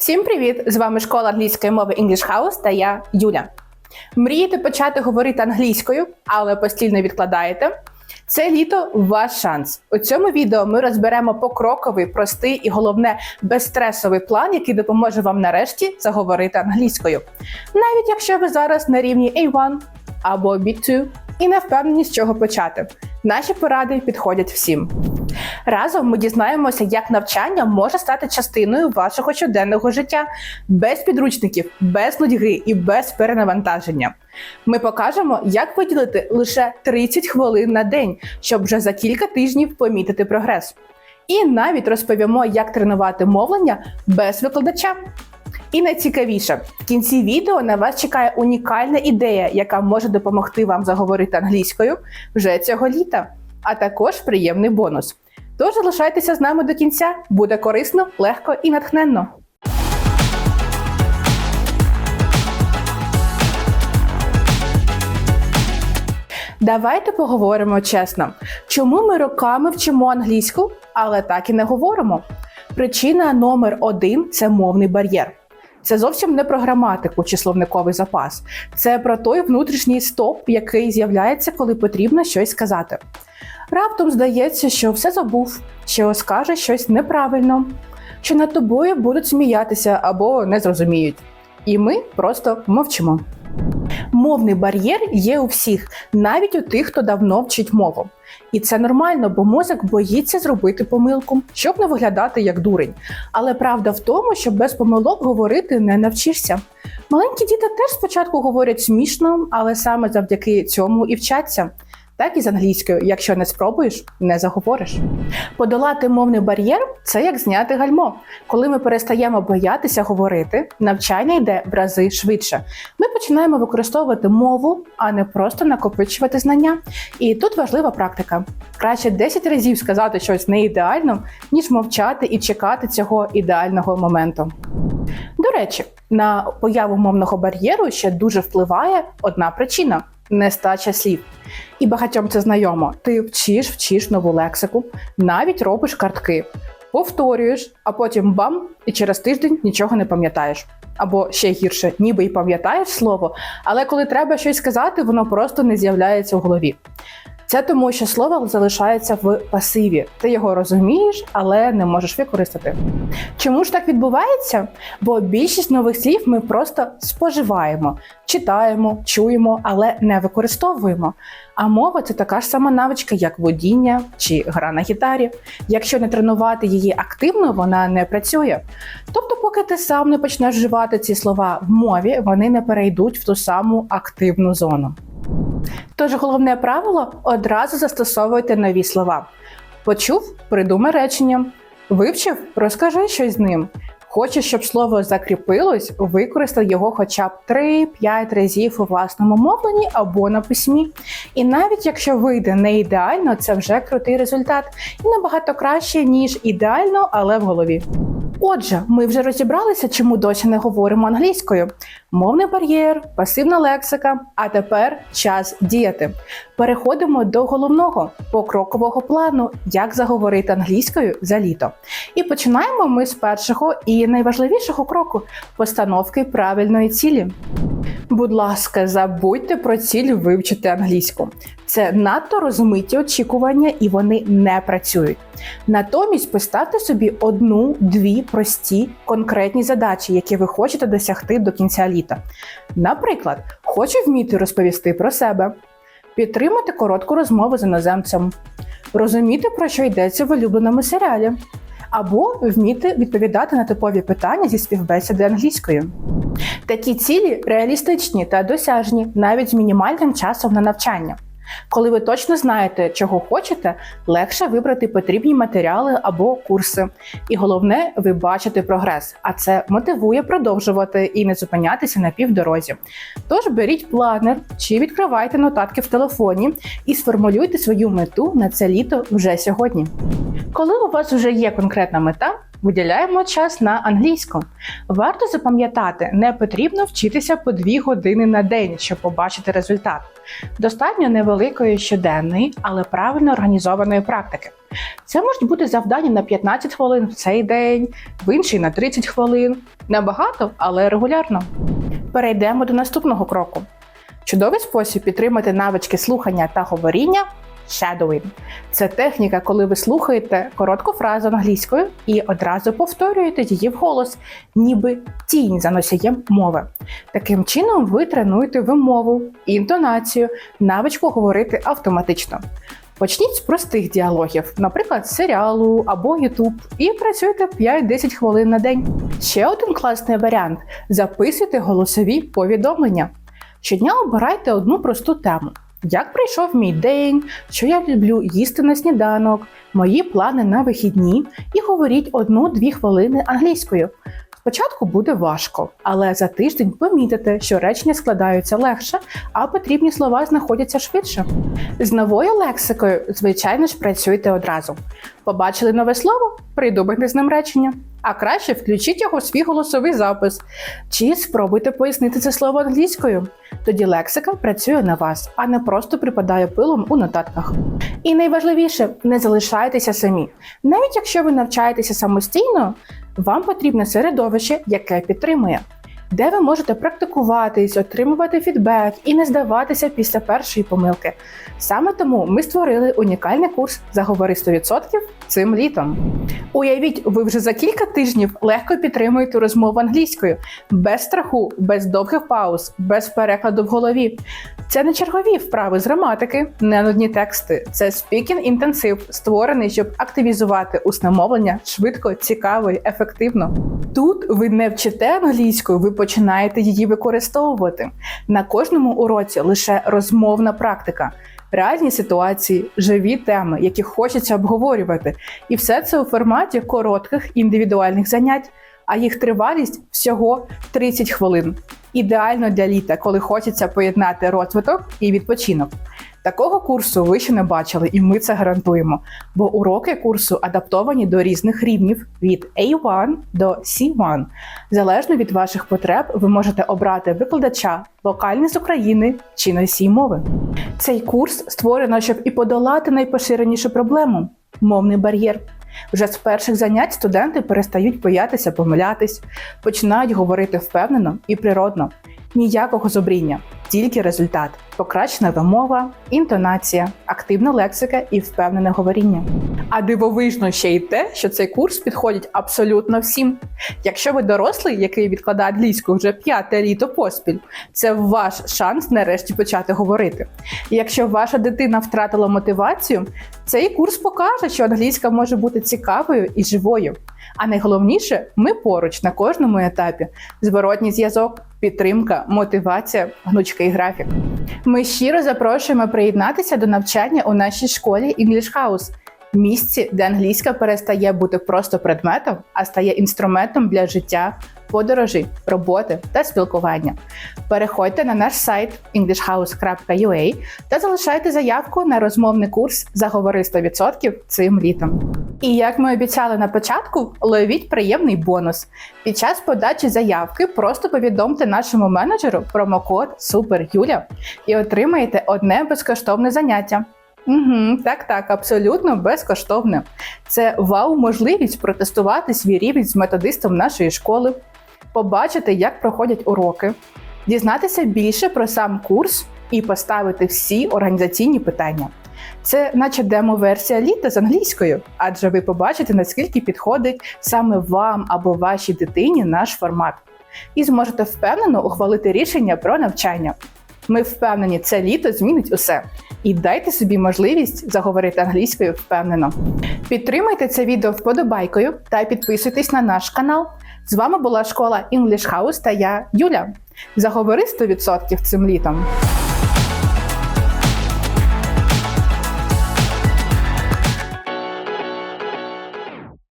Всім привіт! З вами школа англійської мови English House та я Юля. Мрієте почати говорити англійською, але постійно відкладаєте? Це літо ваш шанс. У цьому відео ми розберемо покроковий, простий і головне безстресовий план, який допоможе вам нарешті заговорити англійською. Навіть якщо ви зараз на рівні A1 або B2 і не впевнені, з чого почати. Наші поради підходять всім. Разом ми дізнаємося, як навчання може стати частиною вашого щоденного життя без підручників, без нудьги і без перенавантаження. Ми покажемо, як виділити лише 30 хвилин на день, щоб вже за кілька тижнів помітити прогрес. І навіть розповімо, як тренувати мовлення без викладача. І найцікавіше, в кінці відео на вас чекає унікальна ідея, яка може допомогти вам заговорити англійською вже цього літа, а також приємний бонус. Тож залишайтеся з нами до кінця, буде корисно, легко і натхненно. Давайте поговоримо чесно, чому ми роками вчимо англійську, але так і не говоримо. Причина номер один це мовний бар'єр. Це зовсім не про граматику чи словниковий запас. Це про той внутрішній стоп, який з'являється, коли потрібно щось сказати. Раптом здається, що все забув, що скаже щось неправильно, що над тобою будуть сміятися або не зрозуміють. І ми просто мовчимо. Мовний бар'єр є у всіх, навіть у тих, хто давно вчить мову. І це нормально, бо мозок боїться зробити помилку, щоб не виглядати як дурень. Але правда в тому, що без помилок говорити не навчишся. Маленькі діти теж спочатку говорять смішно, але саме завдяки цьому і вчаться. Так і з англійською, якщо не спробуєш, не заговориш. Подолати мовний бар'єр це як зняти гальмо. Коли ми перестаємо боятися говорити, навчання йде в рази швидше. Ми починаємо використовувати мову, а не просто накопичувати знання. І тут важлива практика. Краще 10 разів сказати щось не ідеально, ніж мовчати і чекати цього ідеального моменту. До речі, на появу мовного бар'єру ще дуже впливає одна причина нестача слів. І багатьом це знайомо. Ти вчиш, вчиш нову лексику, навіть робиш картки, повторюєш, а потім бам, і через тиждень нічого не пам'ятаєш. Або ще гірше, ніби й пам'ятаєш слово, але коли треба щось сказати, воно просто не з'являється в голові. Це тому, що слово залишається в пасиві. Ти його розумієш, але не можеш використати. Чому ж так відбувається? Бо більшість нових слів ми просто споживаємо, читаємо, чуємо, але не використовуємо. А мова це така ж сама навичка, як водіння чи гра на гітарі. Якщо не тренувати її активно, вона не працює. Тобто, поки ти сам не почнеш вживати ці слова в мові, вони не перейдуть в ту саму активну зону. Тож головне правило одразу застосовуйте нові слова. Почув, придумай речення. Вивчив, розкажи щось з ним. Хочеш, щоб слово закріпилось, використай його хоча б 3-5 разів у власному мовленні або на письмі. І навіть якщо вийде не ідеально, це вже крутий результат і набагато краще, ніж ідеально, але в голові. Отже, ми вже розібралися, чому досі не говоримо англійською. Мовний бар'єр, пасивна лексика. А тепер час діяти. Переходимо до головного покрокового плану, як заговорити англійською за літо. І починаємо ми з першого і найважливішого кроку постановки правильної цілі. Будь ласка, забудьте про ціль вивчити англійську. Це надто розмиті очікування, і вони не працюють. Натомість поставте собі одну-дві прості конкретні задачі, які ви хочете досягти до кінця літа. Наприклад, хочу вміти розповісти про себе, підтримати коротку розмову з іноземцем, розуміти, про що йдеться в улюбленому серіалі, або вміти відповідати на типові питання зі співбесіди англійською. Такі цілі реалістичні та досяжні навіть з мінімальним часом на навчання. Коли ви точно знаєте, чого хочете, легше вибрати потрібні матеріали або курси. І головне, ви бачите прогрес, а це мотивує продовжувати і не зупинятися на півдорозі. Тож беріть планер чи відкривайте нотатки в телефоні і сформулюйте свою мету на це літо вже сьогодні. Коли у вас вже є конкретна мета, виділяємо час на англійську. Варто запам'ятати, не потрібно вчитися по 2 години на день, щоб побачити результат. Достатньо невеликої щоденної, але правильно організованої практики. Це можуть бути завдання на 15 хвилин в цей день, в інший на 30 хвилин. Небагато, але регулярно. Перейдемо до наступного кроку. Чудовий спосіб підтримати навички слухання та говоріння shadowing. Це техніка, коли ви слухаєте коротку фразу англійською і одразу повторюєте її вголос, ніби тінь за носієм мови. Таким чином ви тренуєте вимову, інтонацію, навичку говорити автоматично. Почніть з простих діалогів, наприклад, з серіалу або YouTube, і працюйте 5-10 хвилин на день. Ще один класний варіант записуйте голосові повідомлення. Щодня обирайте одну просту тему. Як пройшов мій день, що я люблю їсти на сніданок, мої плани на вихідні, і говоріть одну-дві хвилини англійською. Спочатку буде важко, але за тиждень помітите, що речення складаються легше, а потрібні слова знаходяться швидше. З новою лексикою, звичайно ж, працюйте одразу. Побачили нове слово? Придумайте з ним речення. А краще включіть його в свій голосовий запис. Чи спробуйте пояснити це слово англійською. Тоді лексика працює на вас, а не просто припадає пилом у нотатках. І найважливіше, не залишайтеся самі. Навіть якщо ви навчаєтеся самостійно, вам потрібне середовище, яке підтримує, де ви можете практикуватись, отримувати фідбек і не здаватися після першої помилки. Саме тому ми створили унікальний курс Заговори 100% цим літом. Уявіть, ви вже за кілька тижнів легко підтримуєте розмову англійською, без страху, без довгих пауз, без перекладу в голові. Це не чергові вправи з граматики, не нудні тексти. Це спікінг інтенсив, створений, щоб активізувати усне мовлення швидко, цікаво і ефективно. Тут ви не вчите англійською, ви починаєте її використовувати. На кожному уроці лише розмовна практика. Реальні ситуації, живі теми, які хочеться обговорювати, і все це у форматі коротких індивідуальних занять, а їх тривалість всього 30 хвилин. Ідеально для літа, коли хочеться поєднати розвиток і відпочинок. Такого курсу ви ще не бачили, і ми це гарантуємо. Бо уроки курсу адаптовані до різних рівнів від A1 до C1. Залежно від ваших потреб, ви можете обрати викладача локальний з України чи носій мови. Цей курс створено, щоб і подолати найпоширенішу проблему мовний бар'єр. Вже з перших занять студенти перестають боятися помилятись, починають говорити впевнено і природно. Ніякого зубріння, тільки результат: покращена вимова, інтонація, активна лексика і впевнене говоріння. А дивовижно ще й те, що цей курс підходить абсолютно всім. Якщо ви дорослий, який відкладає англійську вже п'яте літо поспіль, це ваш шанс нарешті почати говорити. І якщо ваша дитина втратила мотивацію, цей курс покаже, що англійська може бути цікавою і живою. А найголовніше, ми поруч на кожному етапі: зворотній зв'язок, підтримка, мотивація, гнучкий графік. Ми щиро запрошуємо приєднатися до навчання у нашій школі English House, місці, де англійська перестає бути просто предметом, а стає інструментом для життя, подорожей, роботи та спілкування. Переходьте на наш сайт englishhouse.ua та залишайте заявку на розмовний курс Заговори 100% цим літом. І як ми обіцяли на початку, ловіть приємний бонус. Під час подачі заявки просто повідомте нашому менеджеру промокод SUPERJULIA і отримаєте одне безкоштовне заняття. Угу, так, так, абсолютно безкоштовне. Це вау-можливість протестувати свій рівень з методистом нашої школи, побачити, як проходять уроки, дізнатися більше про сам курс і поставити всі організаційні питання. Це наче демо-версія літа з англійською, адже ви побачите, наскільки підходить саме вам або вашій дитині наш формат, і зможете впевнено ухвалити рішення про навчання. Ми впевнені, це літо змінить усе. І дайте собі можливість заговорити англійською впевнено. Підтримайте це відео вподобайкою та підписуйтесь на наш канал. З вами була школа English House та я, Юля. Заговори 100% цим літом.